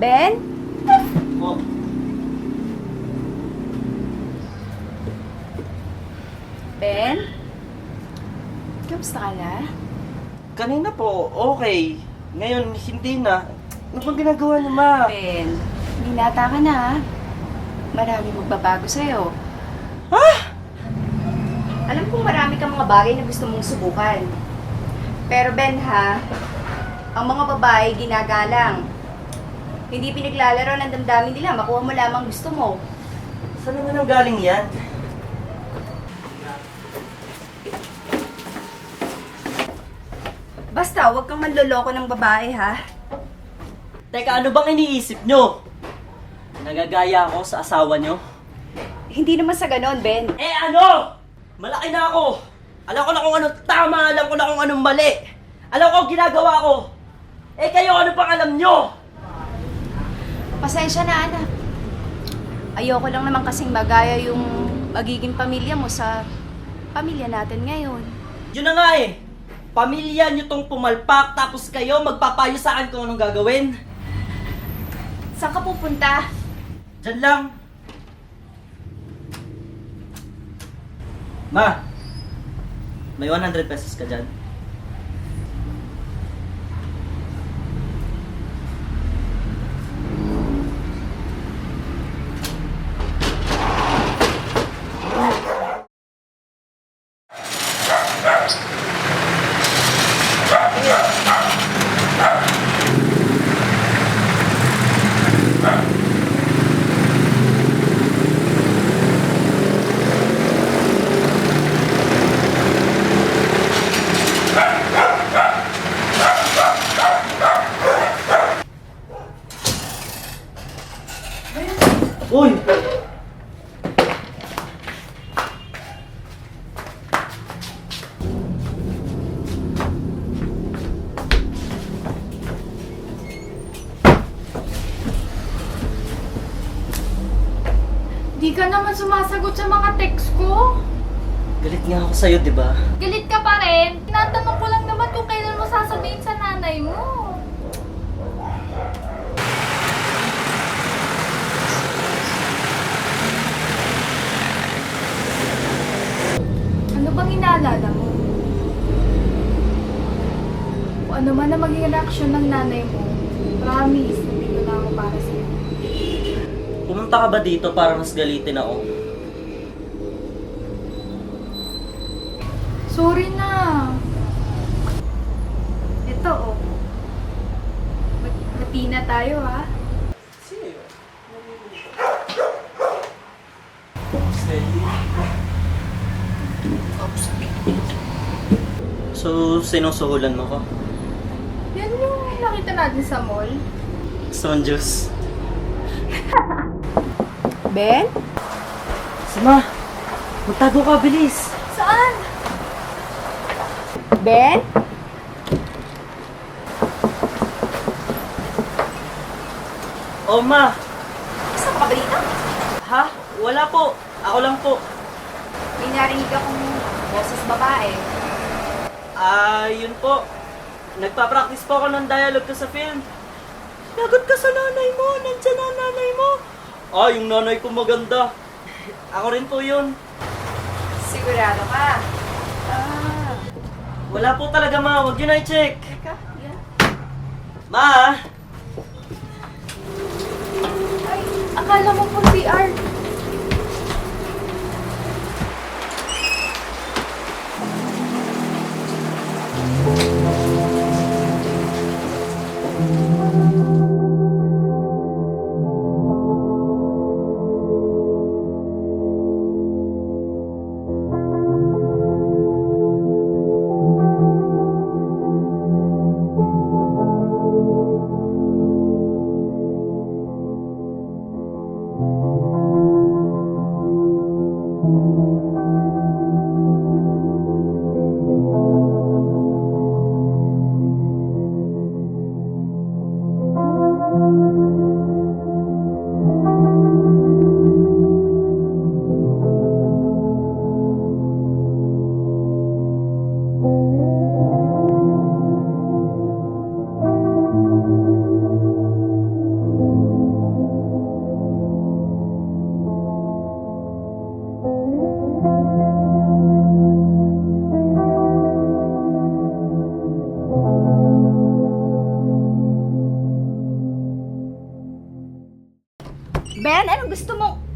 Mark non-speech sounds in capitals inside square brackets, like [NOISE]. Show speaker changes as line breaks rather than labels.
Ben?
Oh,
Ben? Kamusta ka na?
kanina po, okay. Ngayon, hindi na. Ano bang ginagawa niyo, ma?
Ben, binata ka na ha? Marami magbabago sa'yo.
Ha?
Alam kong marami kang mga bagay na gusto mong subukan. Pero Ben ha, ang mga babae ginagalang. Hindi pinaglalaro ng damdamin nila, makuha mo lamang gusto mo.
Saan naman ang galing yan?
Basta, huwag kang manloloko ng babae ha.
Teka, ano bang iniisip nyo? Nagagaya ako sa asawa nyo?
Hindi naman sa ganon, Ben.
Eh ano? Malaki na ako. Alam ko na kung anong tama, alam ko na kung anong mali. Alam ko ang ginagawa ko. Eh kayo, ano pang alam nyo?
Pasensya na, anak. Ayoko lang naman kasing magaya yung magiging pamilya mo sa pamilya natin ngayon.
Yun na nga eh. Pamilya nyo tong pumalpak, tapos kayo magpapayo sa akin kung anong gagawin.
Saan ka pupunta?
Diyan lang. Ma, may 100 pesos ka dyan. Uy!
Di ka naman sumasagot sa mga text ko.
Galit nga ako sa'yo, di ba?
Galit ka pa rin. Tinatanong ko lang naman kung kailan mo sasabihin sa nanay mo. Ano bang inaalala mo? Kung ano man ang maging reaksyon ng nanay mo, promise, nandito na ako para sa'yo.
Pumunta ka ba dito para mas galitin ako?
Sorry na. Ito, oh. Bati na tayo, ha?
So, sinusuhulan mo ko?
Yan yung nakita natin sa mall.
Stone juice. [LAUGHS]
Ben?
Sama! Magtago ka, bilis!
Saan?
Ben?
Oh, ma!
Saan ka ba dito?
Ha? Wala po. Ako lang po.
May narinig akong boses babae.
Ah, yun po. Nagpa-practice po ako ng dialogue ko sa film. Lagot ka sa nanay mo. Nandiyan na ang nanay mo. Ah, yung nanay ko maganda. Ako rin po yun.
Sigurado ka? Ah.
Wala po talaga, ma. Huwag yun na i-check.
Teka, yan.
Ma!
Ay, akala mo po CR.
Thank you. Ben, anong gusto mong